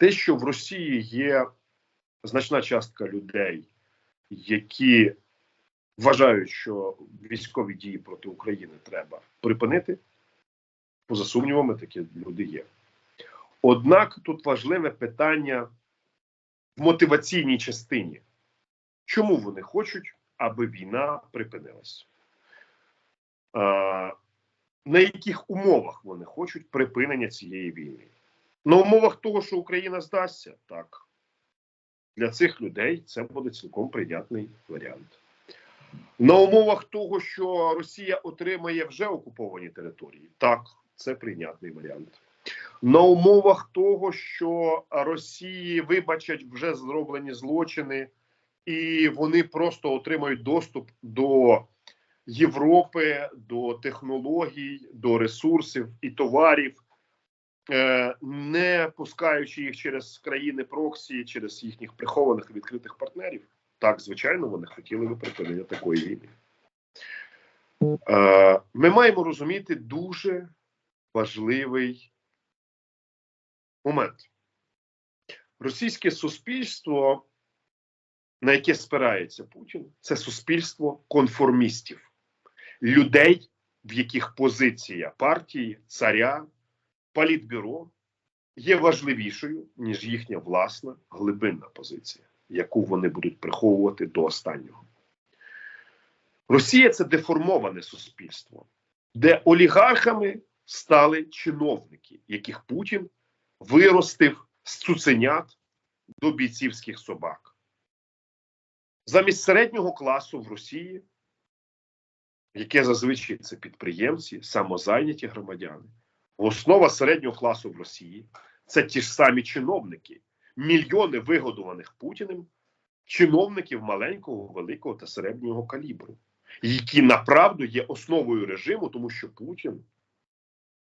те, що в Росії є значна частка людей, які вважають, що військові дії проти України треба припинити, поза сумнівами, такі люди є. Однак тут важливе питання в мотиваційній частині. Чому вони хочуть, аби війна припинилась? На яких умовах вони хочуть припинення цієї війни? На умовах того, що Україна здасться, так. Для цих людей це буде цілком прийнятний варіант. На умовах того, що Росія отримає вже окуповані території, так, це прийнятний варіант. На умовах того, що Росії вибачать вже зроблені злочини, і вони просто отримають доступ до Європи, до технологій, до ресурсів і товарів, не пускаючи їх через країни проксі, через їхніх прихованих відкритих партнерів. Так, звичайно, вони хотіли би припинення такої війни. Е, Ми маємо розуміти дуже важливий момент. Російське суспільство, на яке спирається Путін, це суспільство конформістів, людей, в яких позиція партії, царя, політбюро є важливішою, ніж їхня власна глибинна позиція, яку вони будуть приховувати до останнього. Росія це деформоване суспільство, де олігархами стали чиновники, яких Путін виростив з цуценят до бійцівських собак. Замість середнього класу в Росії, яке зазвичай це підприємці, самозайняті громадяни, основа середнього класу в Росії це ті ж самі чиновники, мільйони вигодованих Путіним чиновників маленького, великого та середнього калібру, які направду є основою режиму, тому що Путін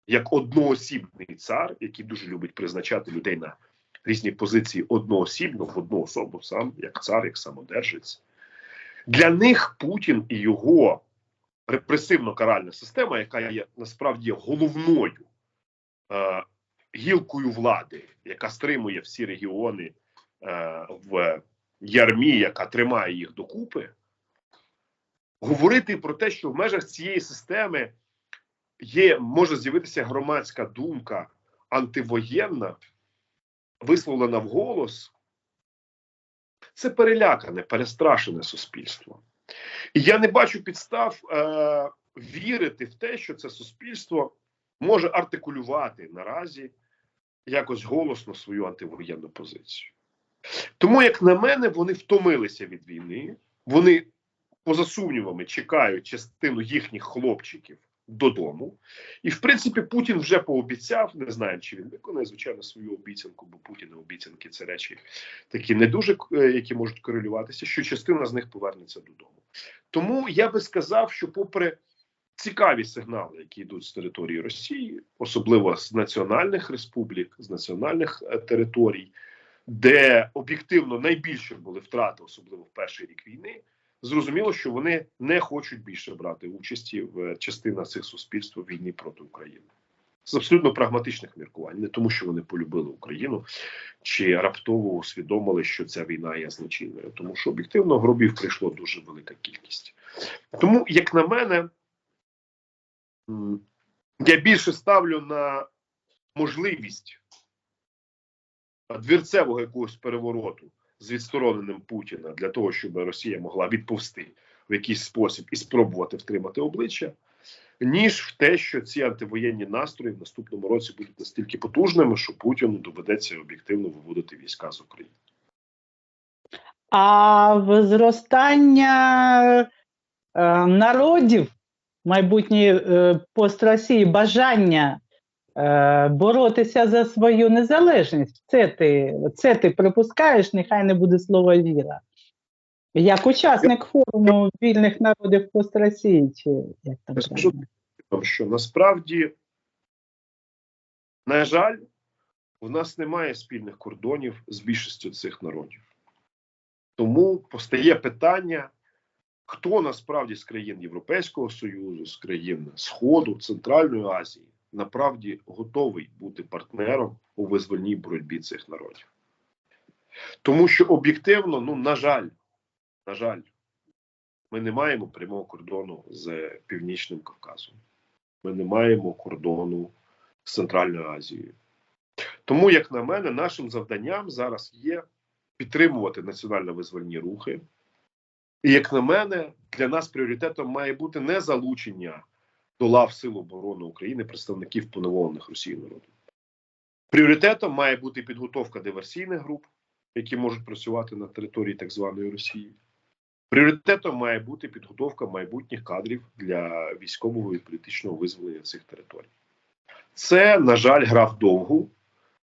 як одноосібний цар, який дуже любить призначати людей на різні позиції одноосібно в одну особу, сам як цар, як самодержець. Для них Путін і його репресивно-каральна система, яка є насправді головною е, гілкою влади, яка стримує всі регіони е, в ярмі, яка тримає їх докупи, говорити про те, що в межах цієї системи є, може з'явитися громадська думка антивоєнна, висловлена вголос, це перелякане, перестрашене суспільство. І я не бачу підстав е, вірити в те, що це суспільство може артикулювати наразі якось голосно свою антивоєнну позицію. Тому, як на мене, вони втомилися від війни, вони, поза сумнівами, чекають частину їхніх хлопчиків додому. І, в принципі, Путін вже пообіцяв, не знаю, чи він виконає, звичайно, свою обіцянку, бо Путіна обіцянки це речі такі не дуже е, які можуть корелюватися, що частина з них повернеться додому. Тому я би сказав, що, попри цікаві сигнали, які йдуть з території Росії, особливо з національних республік, з національних е, територій, де об'єктивно найбільше були втрати, особливо в перший рік війни зрозуміло, що вони не хочуть більше брати участі в частина цих суспільств у війні проти України. З абсолютно прагматичних міркувань, не тому, що вони полюбили Україну чи раптово усвідомили, що ця війна є злочинною, тому що об'єктивно гробів прийшло дуже велика кількість. Тому, як на мене, я більше ставлю на можливість двірцевого якогось перевороту з відстороненим Путіна для того, щоб Росія могла відповсти в якийсь спосіб і спробувати втримати обличчя, ніж в те, що ці антивоєнні настрої в наступному році будуть настільки потужними, що Путіну доведеться об'єктивно виводити війська з України. А зростання е, народів майбутньої е, пост Росії бажання Е, боротися за свою незалежність. Це ти це ти припускаєш, нехай не буде слова віра. Як учасник форуму вільних народів Пост-Росії, чи як там Я скажу, що насправді, на жаль, в нас немає спільних кордонів з більшістю цих народів. Тому постає питання, хто насправді з країн Європейського Союзу, з країн Сходу, Центральної Азії направді готовий бути партнером у визвольній боротьбі цих народів. Тому що об'єктивно, ну, на жаль, на жаль, ми не маємо прямого кордону з Північним Кавказом. Ми не маємо кордону з Центральною Азією. Тому, як на мене, нашим завданням зараз є підтримувати національно-визвольні рухи. І, як на мене, для нас пріоритетом має бути не залучення до лав Сил оборони України представників поневолених Росією народу. Пріоритетом має бути підготовка диверсійних груп, які можуть працювати на території так званої Росії. Пріоритетом має бути підготовка майбутніх кадрів для військового і політичного визволення цих територій. Це, на жаль, гра в довгу,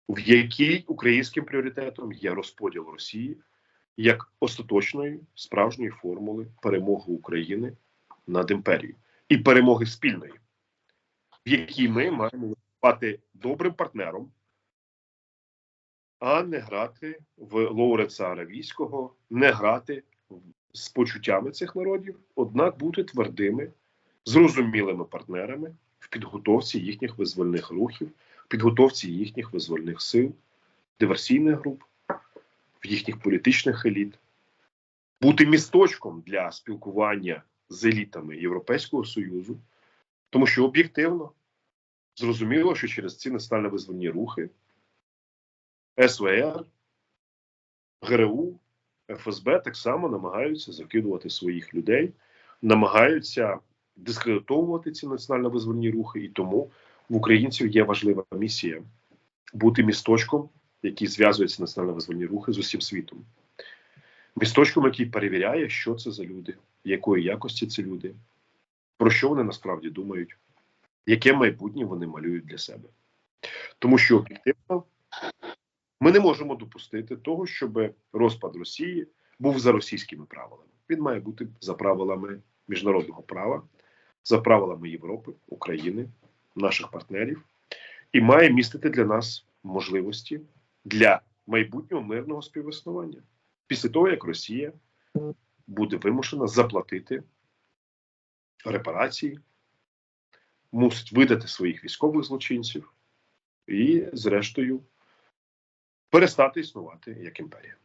в якій українським пріоритетом є розподіл Росії як остаточної справжньої формули перемоги України над імперією і перемоги спільної, в якій ми маємо виступати добрим партнером, а не грати в Лоуреца Аравійського, не грати з почуттями цих народів, однак бути твердими, зрозумілими партнерами в підготовці їхніх визвольних рухів, в підготовці їхніх визвольних сил, диверсійних груп, в їхніх політичних еліт, бути місточком для спілкування з елітами Європейського Союзу, тому що об'єктивно зрозуміло, що через ці національно визвольні рухи СВР, ГРУ, ФСБ так само намагаються закидувати своїх людей, намагаються дискредитовувати ці національно визвольні рухи, і тому в українців є важлива місія бути місточком, який зв'язується національно визвольні рухи з усім світом. Місточком, який перевіряє, що це за люди, якої якості це люди, про що вони насправді думають, яке майбутнє вони малюють для себе. Тому що об'єктивно ми не можемо допустити того, щоб розпад Росії був за російськими правилами. Він має бути за правилами міжнародного права, за правилами Європи, України, наших партнерів, і має містити для нас можливості для майбутнього мирного співіснування після того, як Росія буде вимушена заплатити репарації, мусить видати своїх військових злочинців і, зрештою, перестати існувати як імперія.